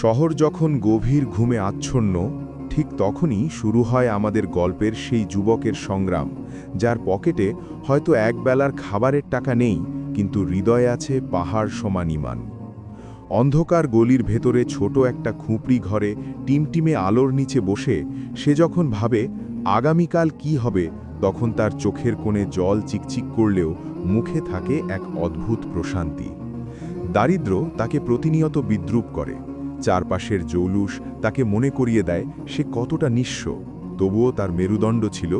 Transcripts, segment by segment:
শহর যখন গভীর ঘুমে আচ্ছন্ন, ঠিক তখনই শুরু হয় আমাদের গল্পের সেই যুবকের সংগ্রাম, যার পকেটে হয়তো একবেলার খাবারের টাকা নেই, কিন্তু হৃদয়ে আছে পাহাড় সমান ইমান অন্ধকার গলির ভেতরে ছোট একটা খুঁপড়ি ঘরে টিমটিমে আলোর নিচে বসে, সে যখন ভাবে, আগামীকাল কি হবে? তখন তার চোখের কোণে জল চিকচিক করলেও মুখে থাকে এক অদ্ভুত প্রশান্তি। দারিদ্র তাকে প্রতিনিয়ত বিদ্রুপ করে। চারপাশের জৌলুস তাকে মনে করিয়ে দেয় সে কতটা নিঃস্ব। তবুও তার মেরুদণ্ড ছিল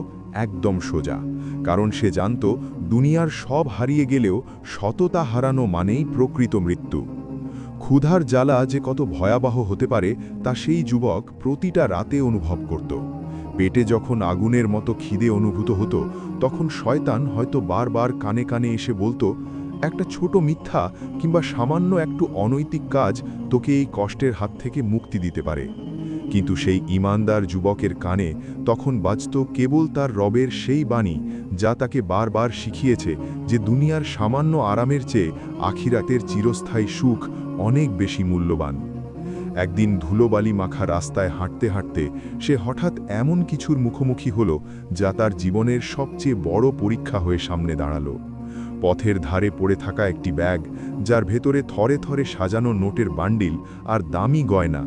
একদম সোজা, কারণ সে জানত দুনিয়ার সব হারিয়ে গেলেও সততা হারানো মানেই প্রকৃত মৃত্যু। ক্ষুধার জ্বালা যে কত ভয়াবহ হতে পারে, তা সেই যুবক প্রতিটা রাতে অনুভব করত। পেটে যখন আগুনের মতো খিদে অনুভূত হতো, তখন শয়তান হয়তো বারবার কানে কানে এসে বলতো একটা ছোট মিথ্যা কিংবা সামান্য একটু অনৈতিক কাজ তোকে এই কষ্টের হাত থেকে মুক্তি দিতে পারে। কিন্তু সেই ইমানদার যুবকের কানে তখন বাজত কেবল তার রবের সেই বাণী যা তাকে বারবার শিখিয়েছে যে দুনিয়ার সামান্য আরামের চেয়ে আখিরাতের চিরস্থায়ী সুখ অনেক বেশি মূল্যবান। একদিন ধুলোবালি মাখা রাস্তায় হাঁটতে হাঁটতে সে হঠাৎ এমন কিছুর মুখোমুখি হল যা তার জীবনের সবচেয়ে বড় পরীক্ষা হয়ে সামনে দাঁড়াল। পথের ধারে পড়ে থাকা একটি ব্যাগ, যার ভেতরে থরে থরে সাজানো নোটের বান্ডিল আর দামি গয়না,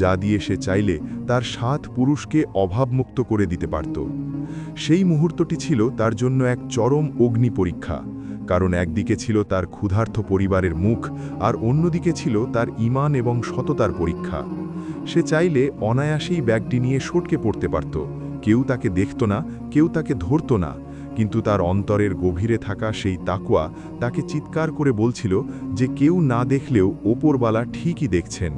যা দিয়ে সে চাইলে তার সাত পুরুষকে অভাবমুক্ত করে দিতে পারত। সেই মুহূর্তটি ছিল তার জন্য এক চরম অগ্নি পরীক্ষা, কারণ একদিকে ছিল তার ক্ষুধার্থ পরিবারের মুখ আর অন্যদিকে ছিল তার ইমান এবং সততার পরীক্ষা। সে চাইলে অনায়াসেই ব্যাগটি নিয়ে সটকে পড়তে পারত, কেউ তাকে দেখত না, কেউ তাকে ধরত না কিন্তু তার অন্তরের গভীরে থাকা সেই তাকুয়া তাকে চিৎকার করে বলছিল যে কেউ না দেখলেও ওপরবালা ঠিকই দেখছেন।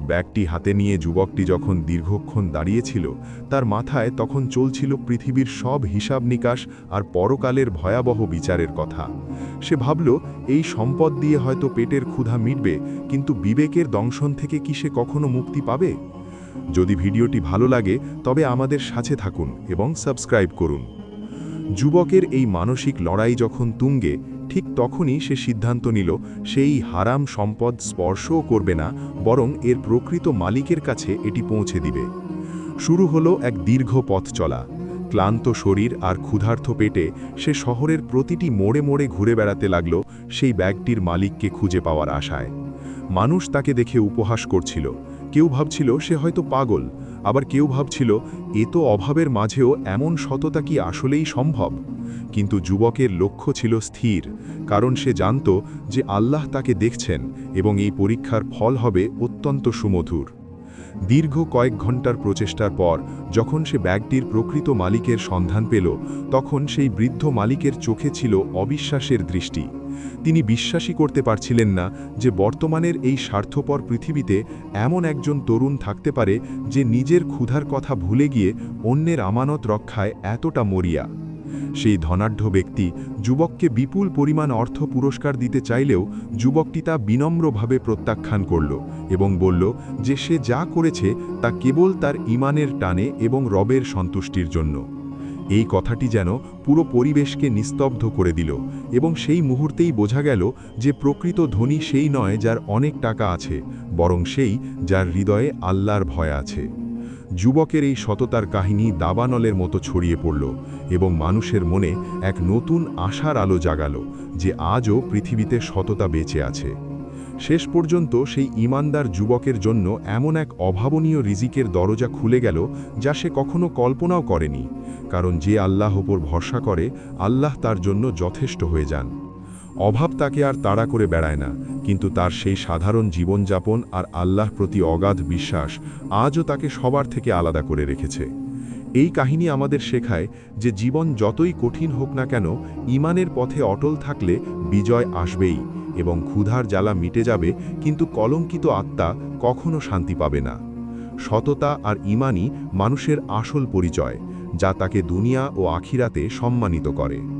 ব্যাগটি হাতে নিয়ে যুবকটি যখন দীর্ঘক্ষণ দাঁড়িয়েছিল, তার মাথায় তখন চলছিল পৃথিবীর সব হিসাব নিকাশ আর পরকালের ভয়াবহ বিচারের কথা। সে ভাবল, এই সম্পদ দিয়ে হয়তো পেটের ক্ষুধা মিটবে, কিন্তু বিবেকের দংশন থেকে কি সে কখনো মুক্তি পাবে? যদি ভিডিওটি ভালো লাগে, তবে আমাদের সাথে থাকুন এবং সাবস্ক্রাইব করুন। যুবকের এই মানসিক লড়াই যখন তুঙ্গে, ঠিক তখনই সে সিদ্ধান্ত নিল, সেই হারাম সম্পদ স্পর্শও করবে না, বরং এর প্রকৃত মালিকের কাছে এটি পৌঁছে দিবে। শুরু হলো এক দীর্ঘ পথ চলা। ক্লান্ত শরীর আর ক্ষুধার্থ পেটে সে শহরের প্রতিটি মোড়ে মোড়ে ঘুরে বেড়াতে লাগল সেই ব্যাগটির মালিককে খুঁজে পাওয়ার আশায়। মানুষ তাকে দেখে উপহাস করছিল। কেউ ভাবছিল সে হয়তো পাগল। আবার কেউ ভাবছিল, এ তো অভাবের মাঝেও এমন সততা কি আসলেই সম্ভব? কিন্তু যুবকের লক্ষ্য ছিল স্থির, কারণ সে জানত যে আল্লাহ তাকে দেখছেন এবং এই পরীক্ষার ফল হবে অত্যন্ত সুমধুর। দীর্ঘ কয়েক ঘণ্টার প্রচেষ্টার পর, যখন সে ব্যাগটির প্রকৃত মালিকের সন্ধান পেল, তখন সেই বৃদ্ধ মালিকের চোখে ছিল অবিশ্বাসের দৃষ্টি। তিনি বিশ্বাসই করতে পারছিলেন না যে বর্তমানের এই স্বার্থপর পৃথিবীতে এমন একজন তরুণ থাকতে পারে যে নিজের ক্ষুধার কথা ভুলে গিয়ে অন্যের আমানত রক্ষায় এতটা মরিয়া। সেই ধনাঢ্য ব্যক্তি যুবককে বিপুল পরিমাণ অর্থ পুরস্কার দিতে চাইলেও যুবকটি তা বিনম্রভাবে প্রত্যাখ্যান করল এবং বলল যে সে যা করেছে তা কেবল তার ইমানের টানে এবং রবের সন্তুষ্টির জন্য। এই কথাটি যেন পুরো পরিবেশকে নিস্তব্ধ করে দিল এবং সেই মুহূর্তেই বোঝা গেল যে প্রকৃত ধনী সেই নয় যার অনেক টাকা আছে, বরং সেই যার হৃদয়ে আল্লাহর ভয় আছে। যুবকের এই সততার কাহিনী দাবানলের মতো ছড়িয়ে পড়ল এবং মানুষের মনে এক নতুন আশার আলো জাগালো যে আজও পৃথিবীতে সততা বেঁচে আছে। শেষ পর্যন্ত সেই ইমানদার যুবকের জন্য এমন এক অভাবনীয় রিজিকের দরজা খুলে গেল যা সে কখনো কল্পনাও করেনি, কারণ যে আল্লাহ ওপর ভরসা করে, আল্লাহ তার জন্য যথেষ্ট হয়ে যান। অভাব তাকে আর তাড়া করে বেড়ায় না, কিন্তু তার সেই সাধারণ জীবনযাপন আর আল্লাহ প্রতি অগাধ বিশ্বাস আজও তাকে সবার থেকে আলাদা করে রেখেছে। এই কাহিনী আমাদের শেখায় যে জীবন যতই কঠিন হোক না কেন, ইমানের পথে অটল থাকলে বিজয় আসবেই। এবং ক্ষুধার জ্বালা মিটে যাবে, কিন্তু কলঙ্কিত আত্মা কখনো শান্তি পাবে না। সততা আর ইমানই মানুষের আসল পরিচয়, যা তাকে দুনিয়া ও আখিরাতে সম্মানিত করে।